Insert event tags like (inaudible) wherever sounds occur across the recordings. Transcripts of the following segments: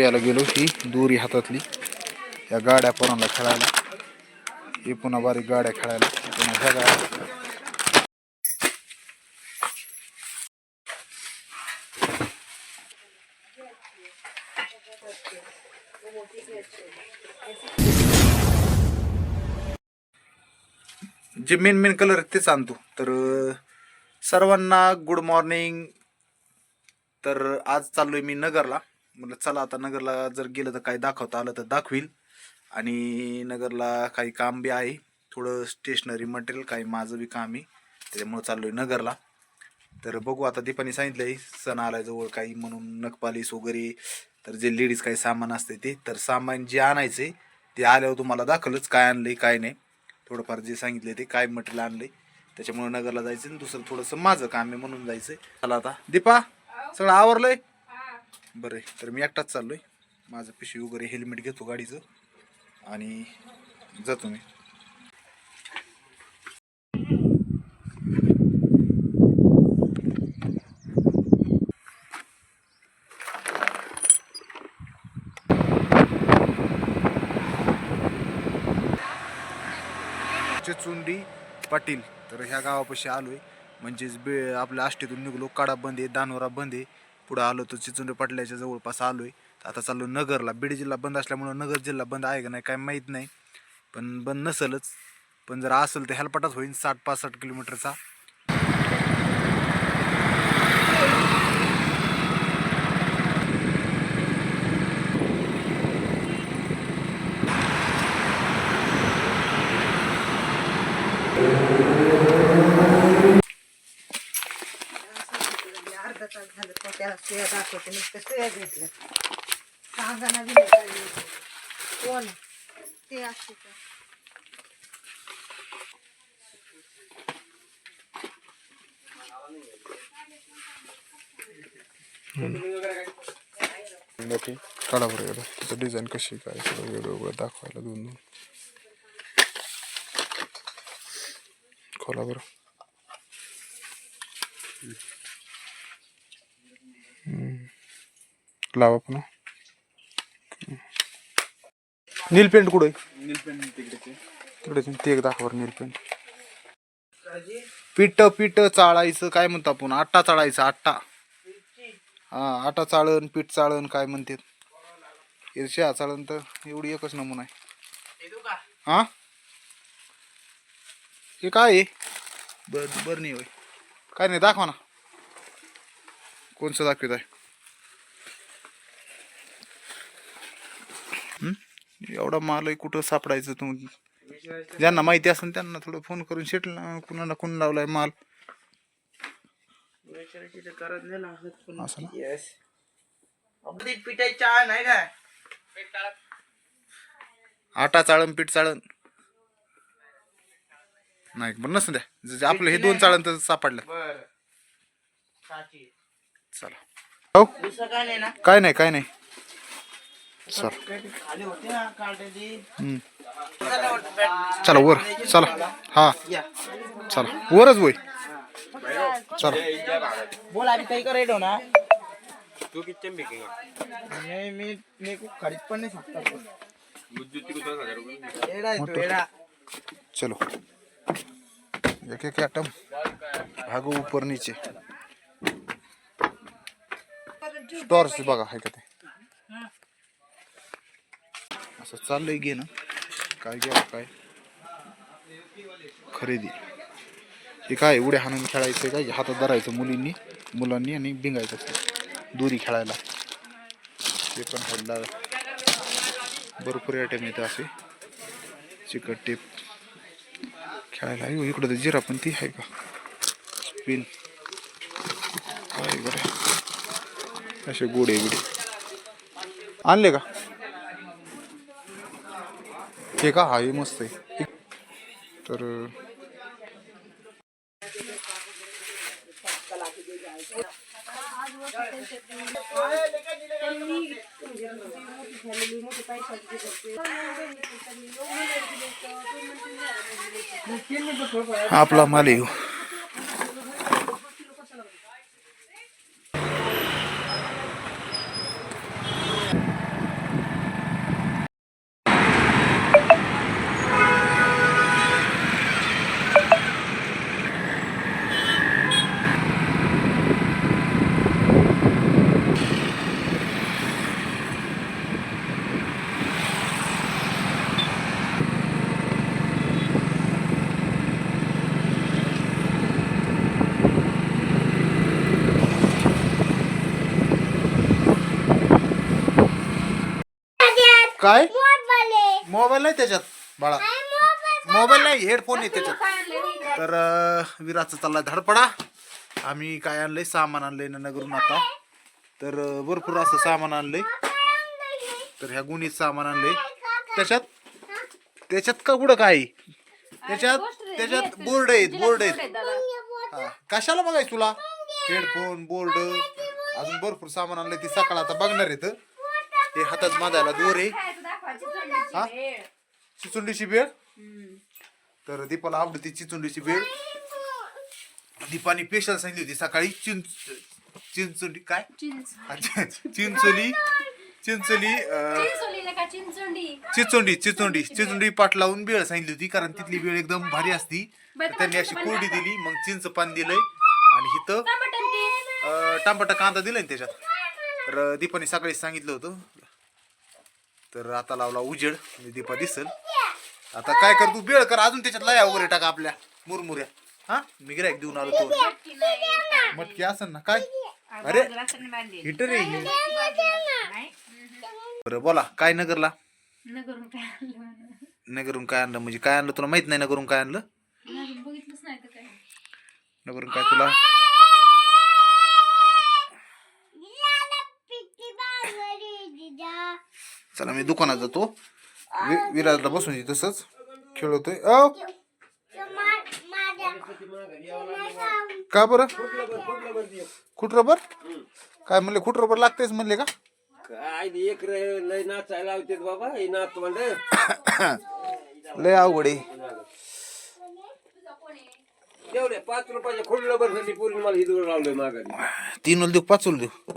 याला गेलो ही दोरी हातातली. या गाड्या पोरांना खेळायला. हे पुन्हा बारीक गाड्या खेळायला. पुन्हा ह्या गाड्या. जे मेन मेन कलर आहेत तेच आणतो. तर सर्वांना गुड मॉर्निंग तर आज चाललोय मी नगरला. म्हटलं चला आता नगरला जर गेलं तर काही दाखवता आलं तर दाखवील आणि नगरला काही काम बी आहे थोडं स्टेशनरी मटेरियल काही माझं बी काम आहे त्याच्यामुळं चाललोय नगरला. तर बघू आता दीपाने सांगितलंय सण आलाय जवळ काही म्हणून नखपालीस वगैरे तर जे लेडीज काही सामान असते ते तर सामान जे आणायचे ते आल्यावर तुम्हाला दाखवलंच काय आणलंय काय नाही. थोडंफार जे सांगितले ते काय मटेरियल आणलंय त्याच्यामुळे नगरला जायचं आणि दुसरं थोडंसं माझं काम आहे म्हणून जायचंय. चला आता. दीपा सगळं आवरलंय? बरं आहे. तर मी एकटाच चाललो आहे माझं पिशवी वगैरे हेल्मेट घेतो गाडीचं. आणि जातो मी चुंडी पाटील. तर ह्या गावापाशी आलो आहे म्हणजेच बे आपल्या आष्टीतून निघलो. काडा बंद आहे दानोरा बंद आहे. पुढं आलो तर चिचुंडी पाटल्याच्या जवळपास आलोय. तर आता चाललो नगरला. बीड जिल्हा बंद असल्यामुळं नगर जिल्हा बंद आहे का नाही काय माहीत नाही. पण बंद नसेलच. पण जर असेल तर हेलपाटाच होईल साठ पासष्ट किलोमीटरचा. तो त्याला सुया दाखवते नुसतं सुया घेतलं सांगाना बी नाही काय नाही. कोण ते असते का मोठी काढा बरं एवढं तिचं डिझाईन कशी काय सगळं वेगवेगळं दाखवायला दोन दोन खोला बरं हम्म. लावा पुन्हा. नील पेंट कुठं तिकडे ते एक दाखवा नील पेंट. पीठ पीठ चाळायचं काय म्हणतो आपण? आट्टा चाळायचा आट्टा हा आटा चाळण पीठ चाळण काय म्हणतात? हे शेळा चाळण तर एवढी एकच नमुना आहे. हा? हे काय बर बर नाही होय. काय नाही दाखवा ना. कोणचं दाखवत आहे हं? एवढा माल आहे कुठं सापडायचं तू ज्यांना माहिती असेल त्यांना थोडं फोन करून शेटल कुणाला कोण लावलाय माल आटा चाळण पीठ चाळण नाही पण नसू द्या आपलं हे दोन चाळण तर सापडलं चला. हो? काय नाही ना? काय नाही काय नाही. चल. खाली होते ना काढलेली हम्म. चला वर. चला. हा. या. चला. वरच वय. चला. बोल अभी काही हो. ना तू किती मी मी खरीद पण नाही शकता एडा आहे? तो एडा चलो. एक एक आइटम भागो ऊपर नीचे. स्टॉर्स बघा आहे का ते? असं चाललंय घे ना काय घ्या काय? खरेदी. हे काय उड्या हाणून खेळायचं काय? हातात धरायचं मुलींनी मुलांनी आणि भिंगायचं असं दोरी खेळायला. ते पण हल्ला भरपूर आयटम येतं असे. चिकट टेप. खेळायला. इकडं तर जिरा पण ती आहे का? स्पिन. काय बरं. असे गोडे बिडे. आणले का? हे का? हा हे मस्त आहे. तर आपला माल येऊ काय? मोबाईल नाही त्याच्यात बाळा. मोबाईल नाही हेडफोन आहे त्याच्यात. तर विराचं चाललाय धडपडा. आम्ही काय आणलंय? सामान आणलंय नगरून आता. तर भरपूर असं सामान आणलंय. तर ह्या गुणीत सामान आणलंय. त्याच्यात? त्याच्यात का कुठं काय? आहे? त्याच्यात त्याच्यात बोर्ड आहेत बोर्ड आहेत. हा. कशाला बघायचं तुला? हेडफोन बोर्ड अजून भरपूर सामान आणलंय. ती सकाळ आता बघणार आहेत. हे हातात बांधायला दोर आहे. हा? चिचुंडीची बेळ तर दीपाला आवडती चिचुंडीची बेळ दीपाने स्पेशल सांगितली होती सकाळी चिंच चिंचुंडी काय? चिंचोली. चिंचोली. चिचोंडी? चिचोंडी चिचोंडी. पाठ लावून बेळ सांगितली होती कारण तिथली बेळ एकदम भारी असती. त्यांनी अशी कोरडी दिली मग चिंच पान दिलंय. आणि इथं अं, टमाटा कांदा दिलाय त्याच्यात. तर दीपाने सकाळी सांगितलं होतं तर आता लावला उजेड. दीपा दिसल. आता काय कर तू? बेळ कर. अजून त्याच्यात लया वगैरे टाका आपल्या मुरमुऱ्या. हा? मी गिरायक देऊन आलो तो. मटकी असन ना? काय? अरे हिटर. बरं बोला. काय नगरला? नगरून काय आणलं म्हणजे काय आणलं तुला? माहीत नाही नगरून काय आणलं? नगरून काय तुला? चला मी दुकानात जातो. वि- विराजला बसून तसंच. खेळवतोय अ? का बरं? खुट रबर काय म्हणले खुट रबर लागतेच म्हणले का? काय एक रे लय नाचायला लावते बाबा हे नाच (coughs) लय अवघड आहे. तेवढे पाच रुपयाच्या खुडलं बरं साठी पूर्ण मला हिदूर लावलंय माघारी. तीन देऊ पाच देऊ.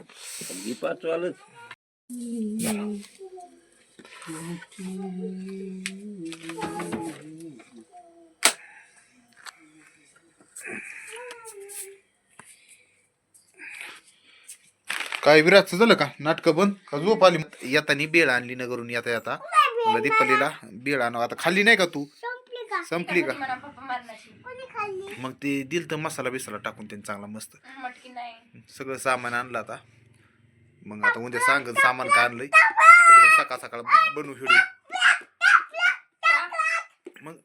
ही पाच वालच. काय विराटचं झालं का? नाटकं बंद? का झोप आली? येतानी बेळ आणली नगरून येता येता. मला दीपालीला बेळ आणू आता खाल्ली नाही का तू? संपली का? मग ते दिल तर मसाला बिसाला टाकून त्यांनी चांगला मस्त. मटकी नाही. सगळं सामान आणलं आता. मग आता उद्या सांग सामान काय आणलंय? तर सकाळ सकाळ बनवू हिडू. मग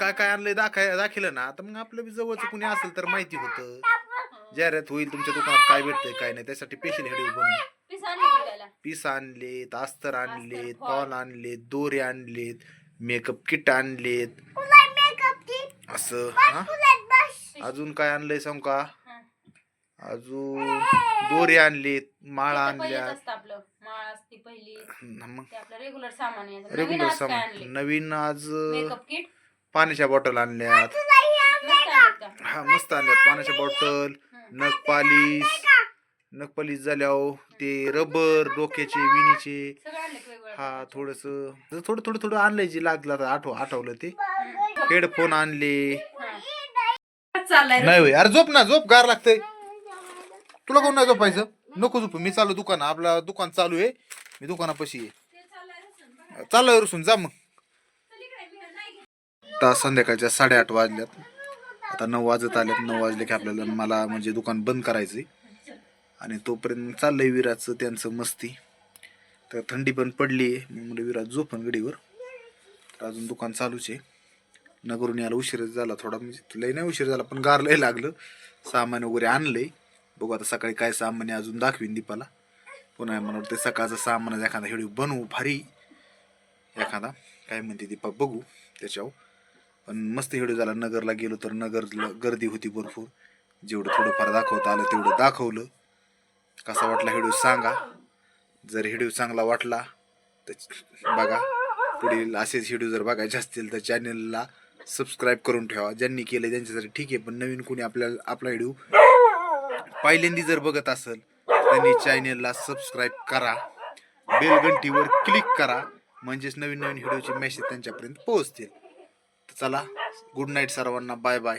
काय? काय आणलंय दाखाय दाखिलं ना. आता मग आपलं बी जवळचं कुणी असेल तर माहिती होतं. जाहिरात होईल तुमच्या दुकानात काय भेटतंय काय नाही. त्यासाठी स्पेशल हिडू बनवू पीस आणले विकायला पीस आणलेत अस्तर आणलेत फॉल आणलेत दोरे आणलेत मेकअप किट आणलेत. असं. हा? अजून काय आणलंय सांगू का? अजून दोरे आणलेत माळा ते पहिलेच आणल्यात. असतं आपलं. माळ असती पहिली. न मग ते आपलं रेग्युलर सामान नवीन आज आणले पाण्याच्या बॉटल आणल्यात. हा मस्त आणल्यात. पाण्याच्या बॉटल नख पालिश नख पालिश झाल्यावर ते रबर डोक्याचे विणीचे. आणलं हा थोडस थोडं थोडं थोडं आणलंय जे लागलं आता आठव आठवलं ते. हेडफोन आणले. चाललाय नाही अरे झोप ना झोप गार लागतंय. तुला कोण नाही झोपायचं? नको झोप. मी चालू दुकान. आपला दुकान चालू आहे. मी दुकानापाशी आहे. चालू रुसून. जा मग. आता संध्याकाळच्या साडेआठ वाजल्यात. आता नऊ वाजत आल्यात नऊ वाजले की आपल्याला मला म्हणजे दुकान बंद करायचंय. आणि तोपर्यंत चाललंय विराजचं त्यांचं मस्ती. तर थंडी पण पडली आहे. मग म्हणलं विराज झोपन गडीवर. तर अजून दुकान चालूच आहे. नगरून यायला उशीर झाला थोडा. म्हणजे लय नाही उशीर झाला पण गार लय लागलं. सामान वगैरे आणलंय. बघू आता सकाळी काय सामान अजून दाखवीन दीपाला. पुन्हा मला वाटतं सकाळचं सामान एखादा हिडिओ बनवू भारी. एखादा काय म्हणते दीपा बघू त्याच्यावर. पण मस्त व्हिडिओ झाला नगरला गेलो तर नगरला गर्दी होती भरपूर. जेवढं थोडंफार दाखवता आलं तेवढं दाखवलं. कसा वाटला व्हिडिओ सांगा. जर हिडिओ चांगला वाटला तर बघा. पुढील असेच हिडिओ जर बघायचे असतील तर चॅनलला सबस्क्राईब करून ठेवा. ज्यांनी केलं त्यांच्यासाठी ठीक आहे पण नवीन कोणी आपल्याला आपला व्हिडिओ पहिल्यांदी जर बघत असेल त्यांनी चॅनेलला सबस्क्राईब करा. बेलघंटीवर क्लिक करा. म्हणजेच नवीन नवीन व्हिडिओचे मेसेज त्यांच्यापर्यंत पोहोचतील. तर चला गुड नाईट सर्वांना. Bye bye